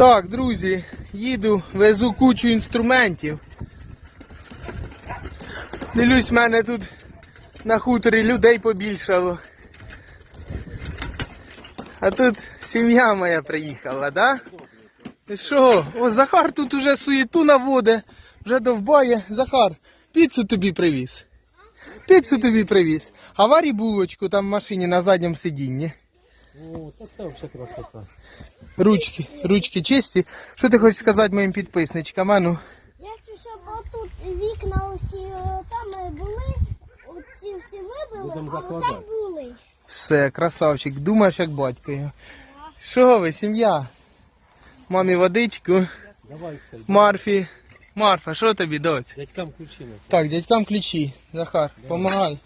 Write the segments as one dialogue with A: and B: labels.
A: Так, друзі, їду, везу кучу інструментів. Дивлюсь, в мене тут на хуторі людей побільшало. А тут сім'я моя приїхала, да? І що? О, Захар тут уже суєту наводить, вже довбає. Захар, піцу тобі привіз. Піцу тобі привіз. А варі булочку там в машині на задньому сидінні.
B: О, це взагалі красота.
A: Ручки, ручки чисті. Що ти хочеш сказати моїм підписничкам? Ану?
C: Я хочу, щоб отут вікна усі е, там е, були, оці всі вибили,
B: Будемо
C: а
B: закладати.
C: отак були.
A: Все, красавчик, думаєш як батько його. Що ви, сім'я? Мамі водичку,
B: Давай це.
A: Марфі. Марфа, що тобі, доць?
B: Дядькам ключини.
A: Так, дядькам ключі. Захар, помагай.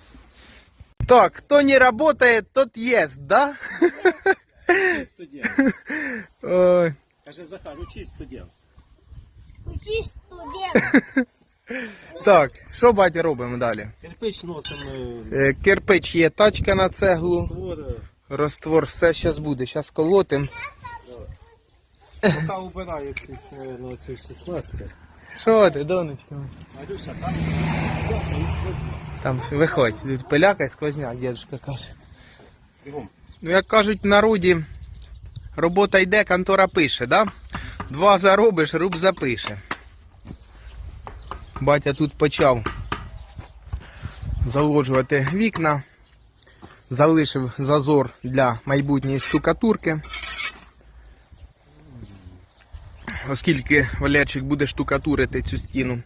A: Так, хто не работает, тот ест, да?
B: студент.
A: Ой.
B: Каже Захар, учись студент.
C: Учись студент.
A: Так, що батя робимо далі?
B: Кирпич носимо.
A: Е, Кирпич є, тачка на цеглу,
B: Твори.
A: розтвор, все зараз буде. Зараз колотим.
B: Поки убираю ці, е, ну, цю 16.
A: Що ти, донечко?
B: Марюша, там.
A: Там виходь, тут пиляка і сквозняк, дідушка каже.
B: Бігом.
A: Ну, як кажуть в народі, робота йде, контора пише, да? Два заробиш, руб запише. Батя тут почав заложувати вікна, залишив зазор для майбутньої штукатурки. Оскільки Валерчик буде штукатурити цю стіну.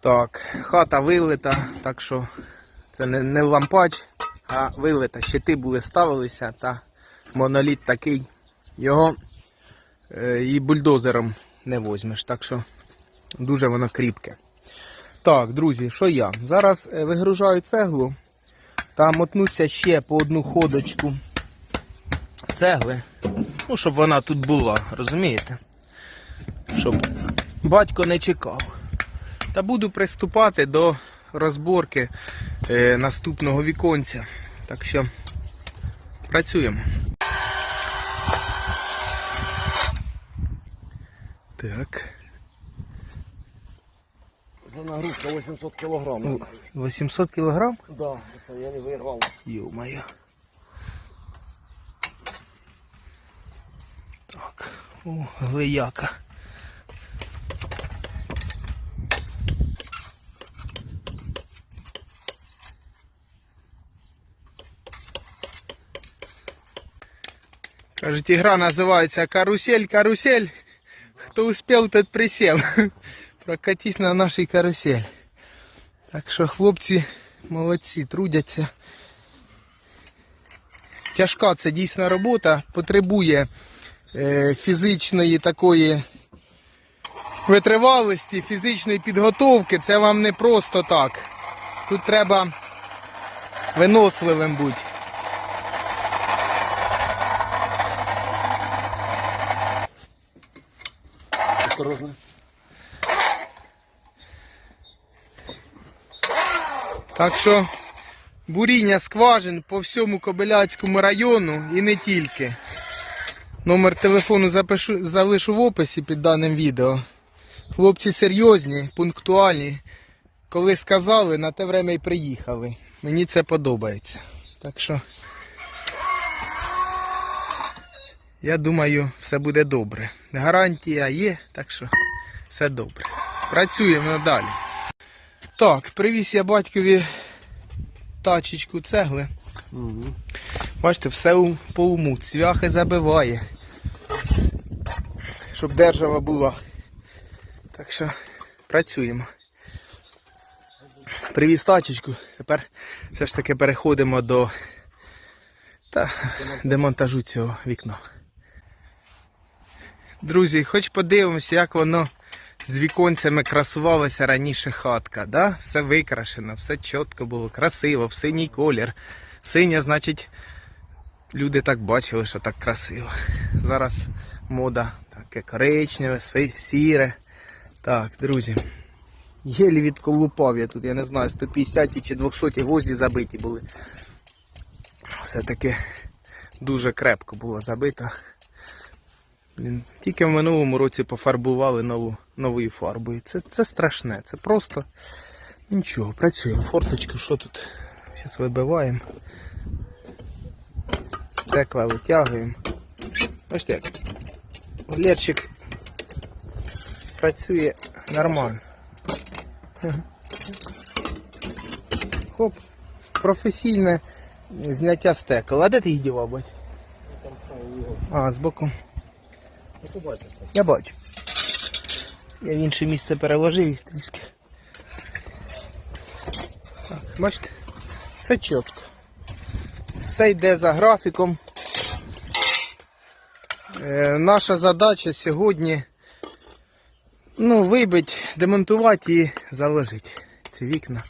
A: Так, хата вилита, так що це не, не лампач, а вилита. Щити були ставилися, та моноліт такий. Його е, і бульдозером не возьмеш. Так що дуже воно кріпке. Так, друзі, що я? Зараз е, вигружаю цеглу та мотнуся ще по одну ходочку цегли. Ну, щоб вона тут була, розумієте? Щоб батько не чекав. Та буду приступати до розборки е, наступного віконця. Так що працюємо. Так.
B: Вже нагрузка 800 кілограм.
A: 800 кілограм?
B: Да, це я не вирвав.
A: Ё-моё. Так, о, глияка. Кажуть, игра называется «Карусель, карусель». Кто успел, тот присел. Прокатись на нашій карусель. Так що хлопці молодці, трудяться. Тяжка це дійсна робота, потребує е, фізичної такої витривалості, фізичної підготовки. Це вам не просто так. Тут треба виносливим бути.
B: Осторожно.
A: Так що буріння скважин по всьому Кобиляцькому району і не тільки. Номер телефону запишу, залишу в описі під даним відео. Хлопці серйозні, пунктуальні. Коли сказали, на те время й приїхали. Мені це подобається. Так що я думаю, все буде добре. Гарантія є, так що все добре. Працюємо далі. Так, привіз я батькові тачечку цегли.
B: Угу.
A: Бачите, все по уму. Цвяхи забиває. Щоб держава була. Так що працюємо. Привіз тачечку. Тепер все ж таки переходимо до та, демонтажу цього вікна. Друзі, хоч подивимося, як воно з віконцями красувалася раніше хатка. Да? Все викрашено, все чітко було, красиво, в синій колір. Синя, значить, люди так бачили, що так красиво. Зараз мода таке коричневе, сіре. Так, друзі. Єлі відколупав я тут, я не знаю, 150 чи 200 гвозді забиті були. Все-таки дуже крепко було забито. Блін, Тільки в минулому році пофарбували нову, новою фарбою. Це, це страшне, це просто нічого. Працюємо. Форточку, що тут? Зараз вибиваємо. Стекла витягуємо. Бачите, як Лерчик працює нормально. Хоп. Професійне зняття стекол. А де ти їх дівав, бать?
B: Там ставив його.
A: А, збоку. Я бачу. Я в інше місце переложив їх трішки. Так, бачите? Все чітко. Все йде за графіком. Е, наша задача сьогодні ну, вибити, демонтувати і заложити ці вікна.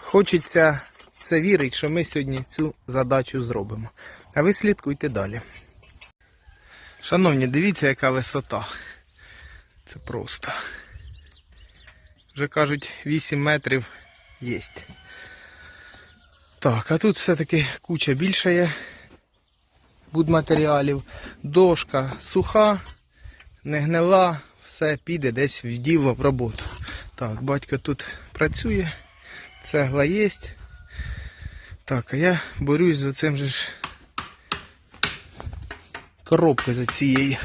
A: Хочеться це вірити, що ми сьогодні цю задачу зробимо. А ви слідкуйте далі. Шановні, дивіться, яка висота. Це просто. Вже кажуть, 8 метрів є. Так, а тут все-таки куча більше є будматеріалів. Дошка суха, не гнила, все піде десь в діло в роботу. Так, батько тут працює, цегла є. Так, а я борюсь за цим же ж коробка за цією.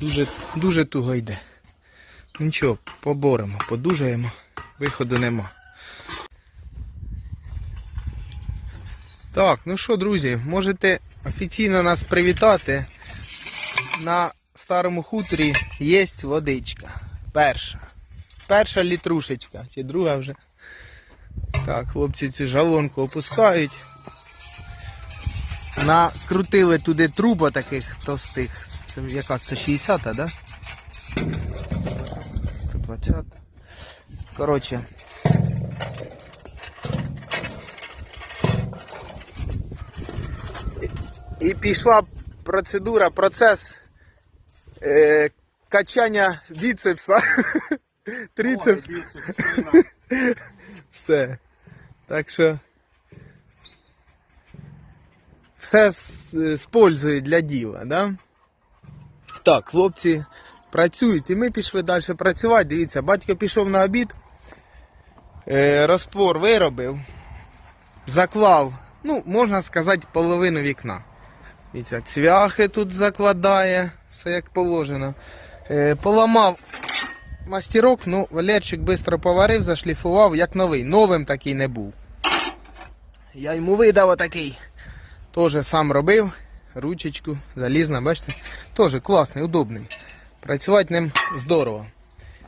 A: Дуже, дуже туго йде. Нічого, поборемо, подужаємо, виходу нема. Так, ну що, друзі, можете офіційно нас привітати. На старому хуторі є водичка. Перша. Перша літрушечка, чи друга вже. Так, хлопці цю жалонку опускають. Накрутили туди труба таких товстих. Це яка 160, да? 120. Коротше. І, пішла процедура, процес е, качання біцепса. Трицепс. Все. Так що. Все з для діла, да? Так, хлопці працюють, і ми пішли далі працювати. Дивіться, батько пішов на обід, е, виробив, заклав, ну, можна сказати, половину вікна. Дивіться, цвяхи тут закладає, все як положено. Е, поламав мастерок, ну, Валерчик швидко поварив, зашліфував, як новий. Новим такий не був. Я йому видав отакий. Теж сам робив. Ручечку, залізна, бачите? Теж класний, удобний. Працювати ним здорово.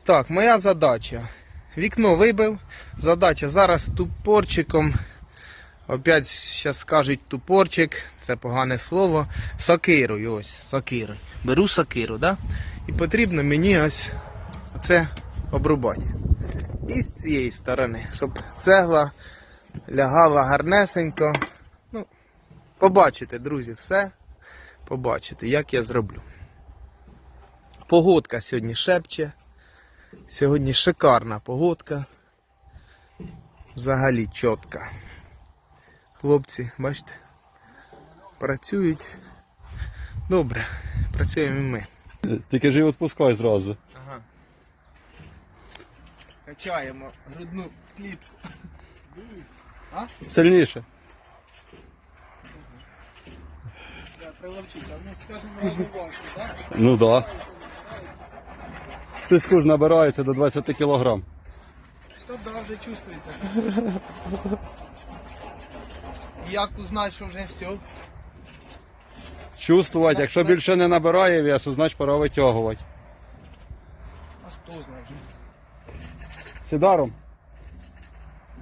A: Так, моя задача. Вікно вибив. Задача зараз тупорчиком. Опять зараз скажуть тупорчик, це погане слово. Сокирою, ось, сокирою. Беру сокиру, да? І потрібно мені ось це обрубати. І з цієї сторони, щоб цегла лягала гарнесенько. Побачите, друзі, все. Побачите, як я зроблю. Погодка сьогодні шепче. Сьогодні шикарна погодка. Взагалі чітка. Хлопці, бачите, працюють. Добре, працюємо і ми.
D: Ж і відпускай зразу.
A: Ага. Качаємо грудну клітку.
D: Сильніше.
A: Я приловчиться, ну скажімо, разу важко, так?
D: Ну да. Піску ж набирається до 20 кілограм.
A: То да, вже чувствується. Як узнати, що вже все?
D: Чувствувати, якщо більше не набирає весу, значить пора витягувати.
A: А хто знає вже?
D: Сідаром.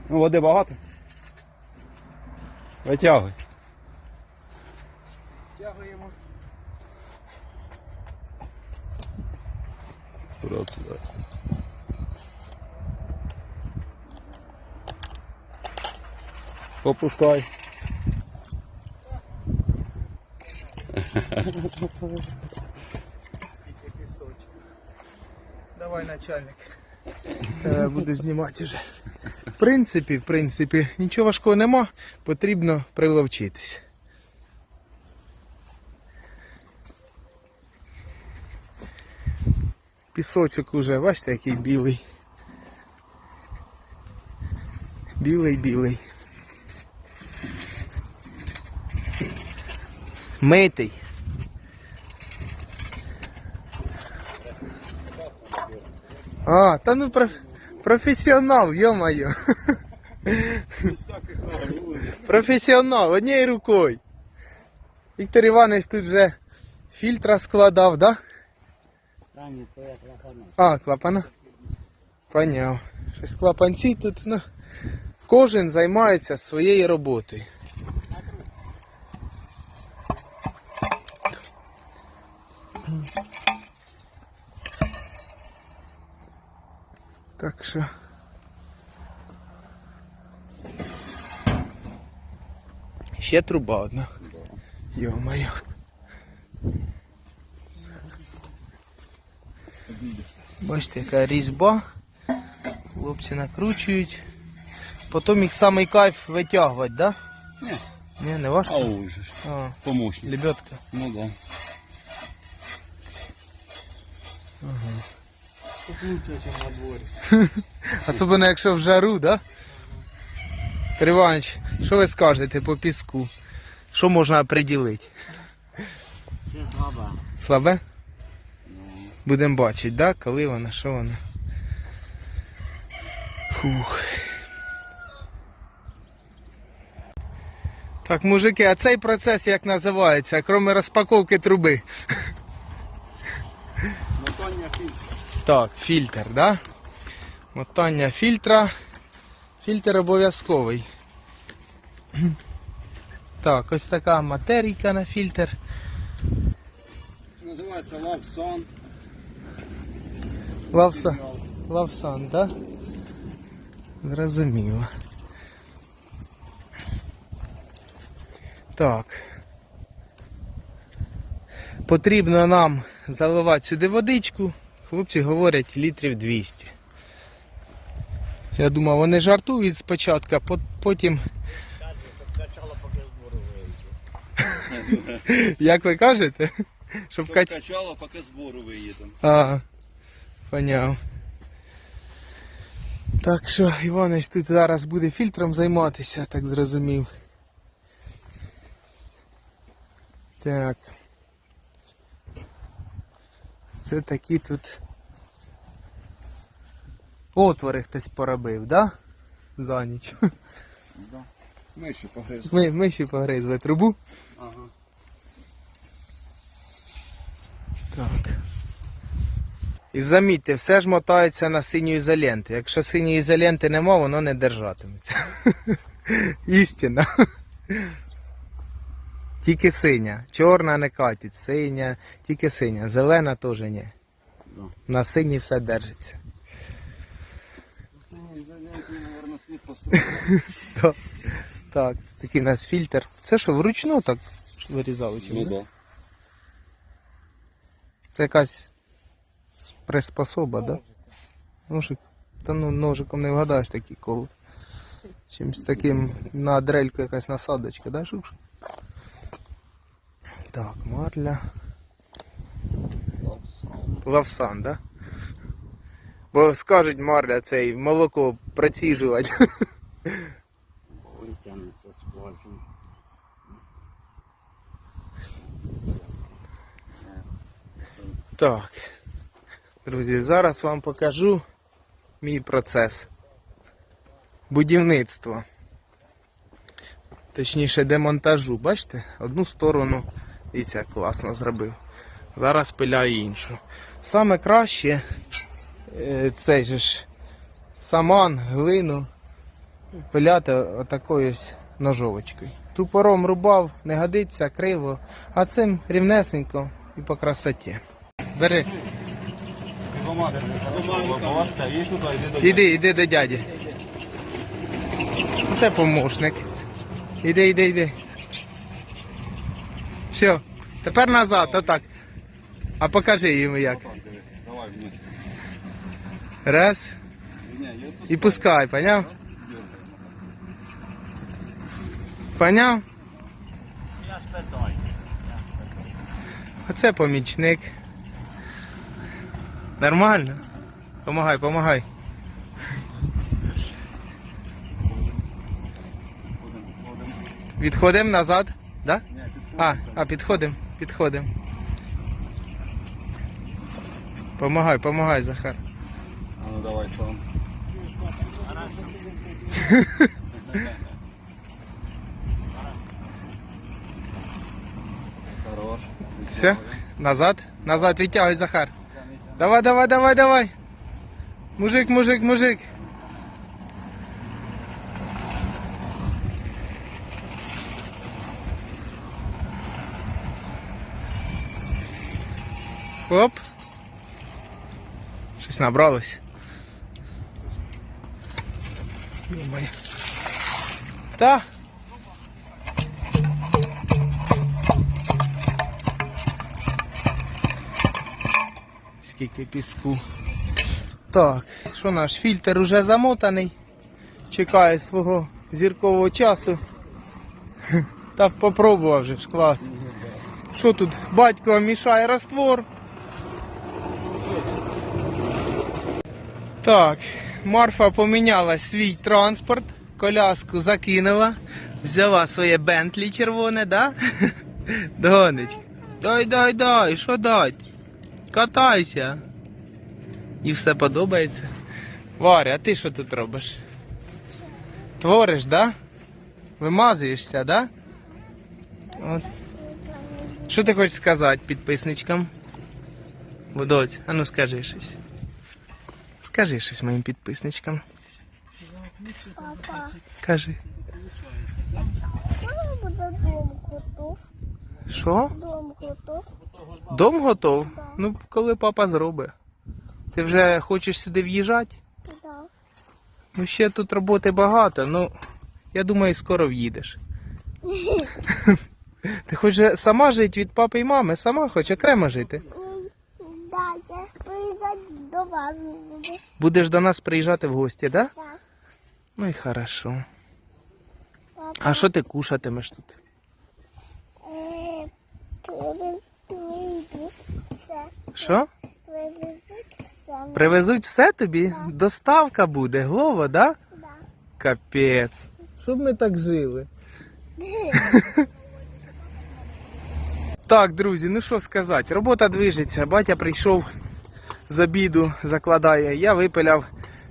D: Ну, води багато. Витягуй. Просто. Попускай.
A: Давай, начальник. Е, буду знімати вже. В принципі, в принципі, нічого важкого нема, потрібно приловчитись. Пісочок уже, бачите, який білий. Білий, білий. Митий. А, та ну про... професіонал, йо-моє. Професіонал, однією рукою. Віктор Іванович тут вже фільтра складав, да? А, клапана. Поняв. Щось клапанці тут, ну. Кожен займається своєю роботою. Так що. Ще труба одна. Йо-моє. Бачите, яка різьба. Хлопці накручують. Потім їх самий кайф витягувати, да?
D: Ні.
A: Ні, не важко.
D: А уже ж.
A: А,
D: Помощник.
A: лебедка.
D: Ну да.
B: Тут лучше, ніж на дворі.
A: Особливо якщо в жару, да? Петро що ви скажете по піску? Що можна приділити?
E: Це слаба.
A: Слабе? Будемо бачити, да? коли вона, що вона. Фух. Так, мужики, а цей процес як називається, крім розпаковки труби?
D: Мотання фільтр.
A: Так, фільтр, да? Мотання фільтра. Фільтр обов'язковий. Так, ось така матерійка на фільтр.
D: Називається Love Sun.
A: Лавса. Лавсан, да? Зрозуміло. Так. Потрібно нам заливати сюди водичку. Хлопці говорять літрів 200. Я думав, вони жартують спочатку, а потім. Як ви кажете? Щоб
D: Щоб
A: кач...
D: качало, поки збору виїдемо.
A: А, поняв. Так що Іванич тут зараз буде фільтром займатися, так зрозумів. Так. Це такі тут отвори хтось поробив, да? За ніч.
D: Ми ще погризли.
A: Ми, ми ще погризли трубу.
D: Ага.
A: Так. І замітьте, все ж мотається на синю ізоленту. Якщо синьої ізоленти нема, воно не держатиметься. Істина. Тільки синя. Чорна не катить, синя, тільки синя. Зелена теж ні. На синій все держиться. Так, такий у нас фільтр. Це що, вручну так вирізали? Чи
D: Ну да.
A: Це якась приспособа, да? Ножик. Та ну ножиком не вгадаєш такі коли. Чимось таким на дрельку якась насадочка, да, шуш? Так, марля. Лавсан, да? Бо скажуть марля цей молоко проціжувати. Так. Друзі, зараз вам покажу мій процес будівництва. Точніше, демонтажу. Бачите? Одну сторону, дивіться, як класно зробив. Зараз пиляю іншу. Саме краще е, цей ж саман, глину пиляти отакою ножовочкою. Тупором рубав, не годиться, криво, а цим рівнесенько і по красоті. Бери. Іди, іди до дяді. Це помощник. Іди, іди, іди. Все, тепер назад, отак. А покажи йому як. Раз. І пускай, поняв? Поняв?
E: Спитаю.
A: Оце помічник. Нормально? Помагай, помагай. Відходимо назад, да? А, а підходимо, підходимо. Помагай, помагай, Захар.
D: А ну давай сам. Хорош.
A: Все, назад, назад відтягуй, Захар. Давай, давай, давай, давай. Мужик, мужик, мужик. Оп. Щось набралось. Та. Скільки піску. Так, що наш фільтр уже замотаний. Чекає свого зіркового часу. Та попробував вже ж клас. Що тут? Батько мішає раствор. Так, Марфа поміняла свій транспорт, коляску закинула, взяла своє Бентлі червоне, да? Донечка. Дай, дай, дай, що дать? Катайся. І все подобається. Варя, а ти що тут робиш? Твориш, да? Вимазуєшся, да? От. Що ти хочеш сказати підписничкам? Водоць, а ну скажи щось. Скажи щось моїм підписничкам.
C: Папа,
A: Кажи.
C: коли дом готов?
A: Що?
C: Дом готов?
A: Дом готов? Ну, коли папа зробить. Ти вже хочеш сюди в'їжджати?
C: Да.
A: Ну, ще тут роботи багато, ну я думаю, скоро в'їдеш. Ти хочеш сама жити від папи і мами, сама хочеш окремо жити.
C: Да, я приїжджати до вас буду.
A: Будеш до нас приїжджати в гості, да?
C: Так.
A: Ну і хорошо.
C: Папа,
A: А що ти кушатимеш тут?
C: е.
A: Що?
C: Привезуть все.
A: Привезуть все тобі? Доставка буде, Глова, да?
C: Да.
A: Капець. Щоб ми так жили. Так, друзі, ну що сказати, робота движеться. Батя прийшов з обіду, закладає. Я випиляв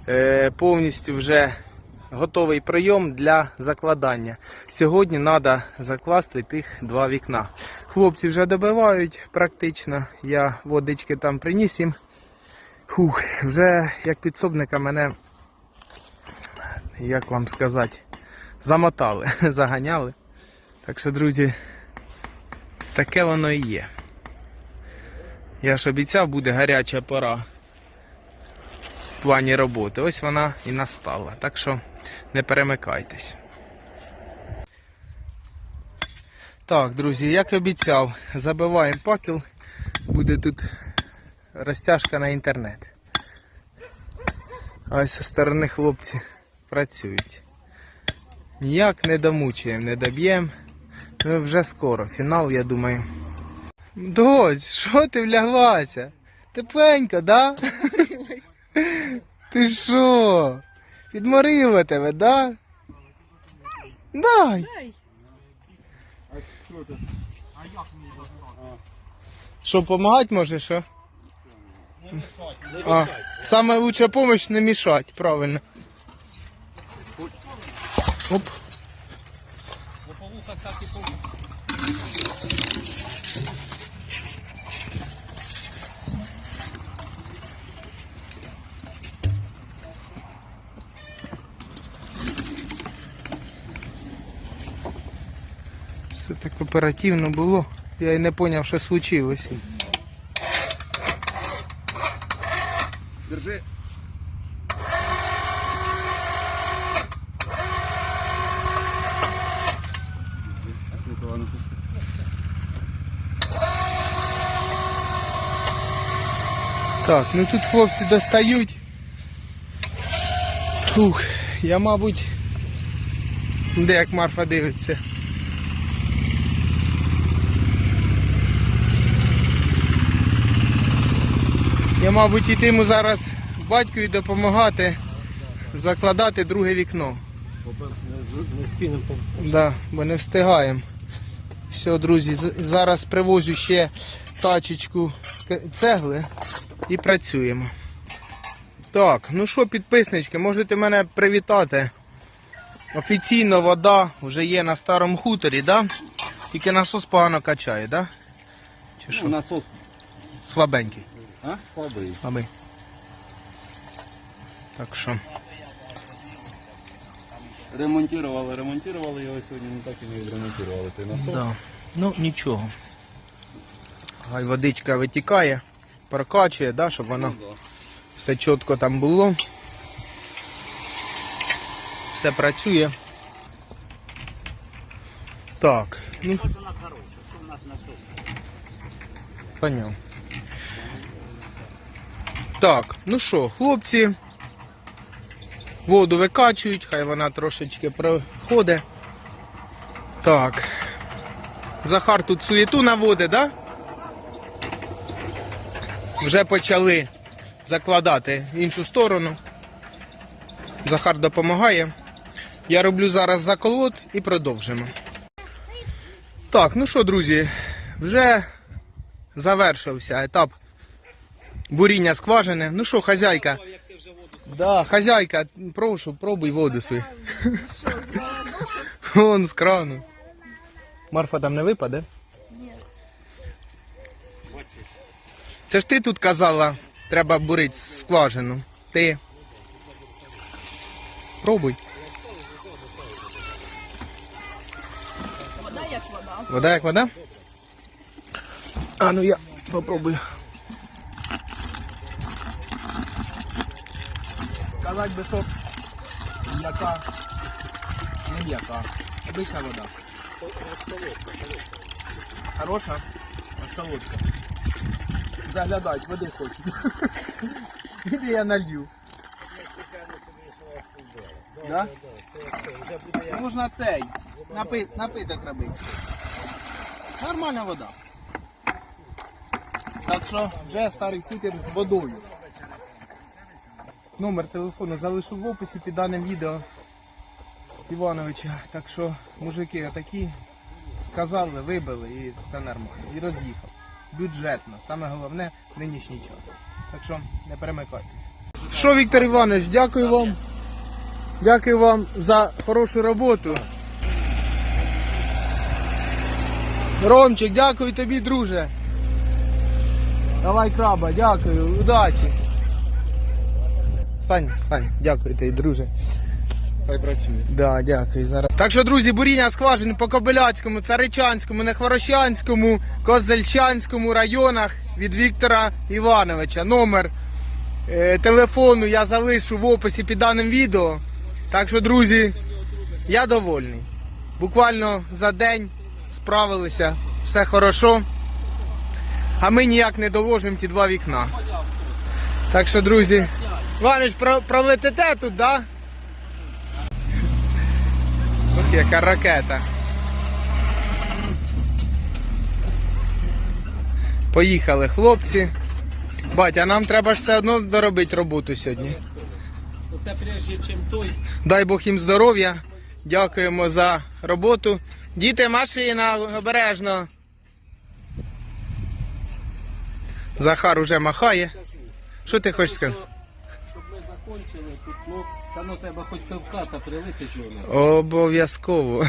A: е, повністю вже готовий прийом для закладання. Сьогодні треба закласти тих два вікна. Хлопці вже добивають практично. Я водички там приніс їм. Фух, вже як підсобника мене, як вам сказати, замотали, заганяли. Так що, друзі, таке воно і є. Я ж обіцяв, буде гаряча пора в плані роботи. Ось вона і настала. Так що не перемикайтесь. Так, друзі, як і обіцяв, забиваємо пакел. Буде тут розтяжка на інтернет. А ось зі сторони хлопці працюють. Ніяк не домучуємо, не доб'ємо. Ну, вже скоро. Фінал, я думаю. Дось, що ти вляглася? Тепленько, да? Ти що? Підморила тебе, да? Дай. Що, допомагати може, що? А, саме лучша помощь не мішать, правильно. Оп. Все так оперативно було. Я й не зрозумів, що случилось.
D: Держи.
A: Так, ну тут хлопці достають. Фух, я, мабуть, де як Марфа дивиться. Я, мабуть, йтиму зараз батькові допомагати закладати друге вікно.
B: Не скинемо по
A: Да, бо не встигаємо. Все, друзі, зараз привозю ще тачечку цегли і працюємо. Так, ну що, підписнички, можете мене привітати. Офіційно вода вже є на старому хуторі, да? Тільки насос погано качає, да? Чи що?
D: Насос
A: Слабенький.
D: А? слабий.
A: Слабий. Так що.
D: Ремонтували, ремонтували його сьогодні, не так і не відремонтували той насос.
A: Да. Ну нічого. Хай водичка витікає, прокачує, да, щоб воно
D: Ну, да.
A: все чітко там було. Все працює. Так, ну
E: От вона хороша, що в нас насос.
A: поняв. Так, ну що, хлопці, воду викачують, хай вона трошечки проходить. Так. Захар тут суєту наводить, да? Вже почали закладати в іншу сторону. Захар допомагає. Я роблю зараз заколот і продовжимо. Так, ну що, друзі, вже завершився етап буріння скважини. Ну що, хазяйка? Да, хазяйка, прошу, пробуй воду свою. Вон з крану. Марфа там не випаде?
C: Ні.
A: Це ж ти тут казала, треба бурити скважину. Ти. Пробуй.
F: Вода як вода.
A: Вода як вода? А ну я попробую. Сказать би, що м'яка. Не м'яка. Обична вода. Хороша? А солодка. Заглядать, води хочуть. Іди я налью. Да? Можна цей. Напи... Напиток робити. Нормальна вода. Так що вже старий хутір з водою. Номер телефону залишу в описі під даним відео Івановича. Так що мужики отакі сказали, вибили і все нормально. І роз'їхав. Бюджетно. Саме головне в нинішній час. Так що не перемикайтесь. Що, Віктор Іванович, дякую вам. Дякую вам за хорошу роботу. Ромчик, дякую тобі, друже. Давай краба, дякую, удачі. Сань, Сань, дякую тобі, друже.
D: Хай працює.
A: Да, дякую. Зараз. Так що, друзі, буріння скважин по Кобиляцькому, Царичанському, Нехворощанському, Козельщанському районах від Віктора Івановича. Номер е, телефону я залишу в описі під даним відео. Так що, друзі, я довольний. Буквально за день справилися, все хорошо. А ми ніяк не доложимо ті два вікна. Так що, друзі, Про, пролетите тут, да? Ох, яка ракета. Поїхали, хлопці. Батя, нам треба ж все одно доробити роботу сьогодні.
B: Це прежде, чим той.
A: Дай Бог їм здоров'я. Дякуємо за роботу. Діти, машина, обережно. Захар уже махає. Що ти хочеш сказати?
B: Закончили тут, ну, та ну треба хоч пивка та прилити жона.
A: Обов'язково.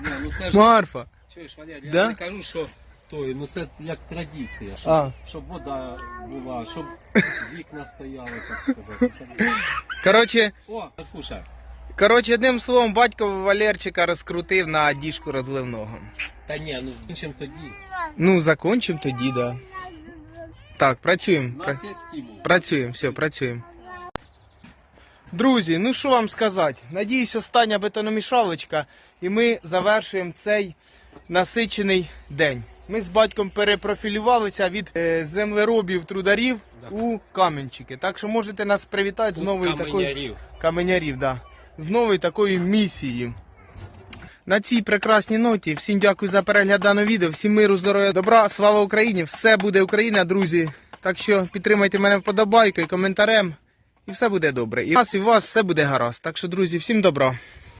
B: Ні, ну це ж,
A: Марфа.
B: чуєш, Валерій,
A: Да?
B: я не кажу, що той, ну це як традиція, щоб,
A: А.
B: щоб вода була, щоб вікна стояли, так сказати.
A: Коротше,
B: О, Марфуша,
A: коротше, одним словом, батько Валерчика розкрутив на діжку розливного.
B: та ні, ну іншим тоді.
A: Ну, закончимо тоді, да. Так, працюємо.
B: У нас є стимул.
A: Працюємо, все, працюємо. Друзі, ну що вам сказати? Надіюсь, остання бетономішалочка, і ми завершуємо цей насичений день. Ми з батьком перепрофілювалися від е, землеробів трударів у каменчики. Так що можете нас привітати з новою такою
B: Каменярів.
A: каменярів, да. з новою такою місією. На цій прекрасній ноті всім дякую за перегляд даного відео. Всім миру, здоров'я, добра, слава Україні! Все буде Україна, друзі. Так що підтримайте мене вподобайкою, коментарем, і все буде добре. І вас, і у вас все буде гаразд. Так що, друзі, всім добра.